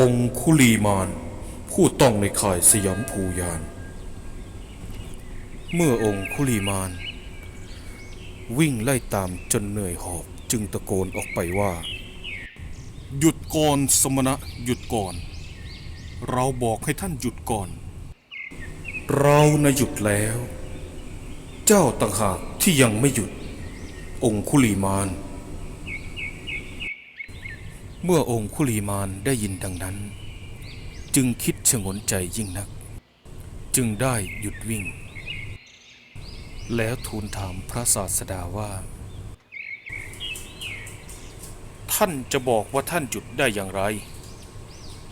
องคุลีมานผู้ต้องในข่ายสยามภูยาน เมื่อองคุลีมานวิ่งไล่ตามจนเหนื่อยหอบจึงตะโกนออกไปว่า หยุดก่อนสมณะหยุดก่อน เราบอกให้ท่านหยุดก่อน เรานะหยุดแล้ว เจ้าต่างหากที่ยังไม่หยุด องคุลีมาน เมื่อองคุลีมานได้ยินดังนั้น จึงคิดชงนใจยิ่งนัก จึงได้หยุดวิ่ง แล้วทูลถามพระศาสดาว่า ท่านจะบอกว่าท่านหยุดได้อย่างไร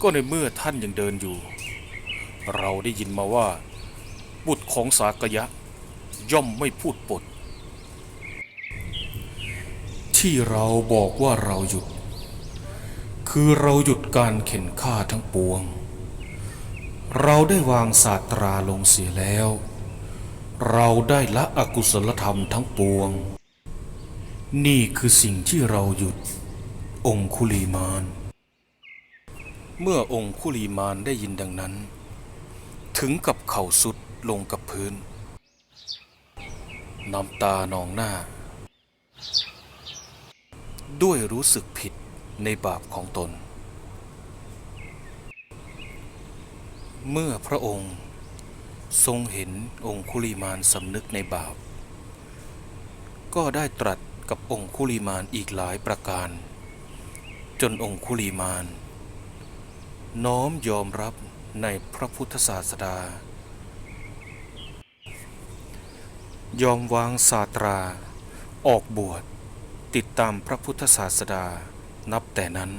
ก็ในเมื่อท่านยังเดินอยู่ เราได้ยินมาว่า บุตรของสากยะ ย่อมไม่พูดปด ที่เราบอกว่าเราหยุด คือเราหยุดการเข็นฆ่าทั้งปวง เราได้วางศาสตราลงเสียแล้ว เราได้ละอกุศลธรรมทั้งปวง นี่คือสิ่งที่เราหยุด องคุลีมาน เมื่อองคุลีมานได้ยินดังนั้น ถึงกับเข่าสุดลงกับพื้น น้ำตานองหน้า ด้วยรู้สึกผิด ในบาปของตน เมื่อพระองค์ทรงเห็นองคุลิมานสำนึกในบาป ก็ได้ตรัสกับองคุลิมานอีกหลายประการ จนองคุลิมาน น้อมยอมรับในพระพุทธศาสดา ยอมวางศาตรา ออกบวชติดตามพระพุทธศาสดา นับแต่นั้น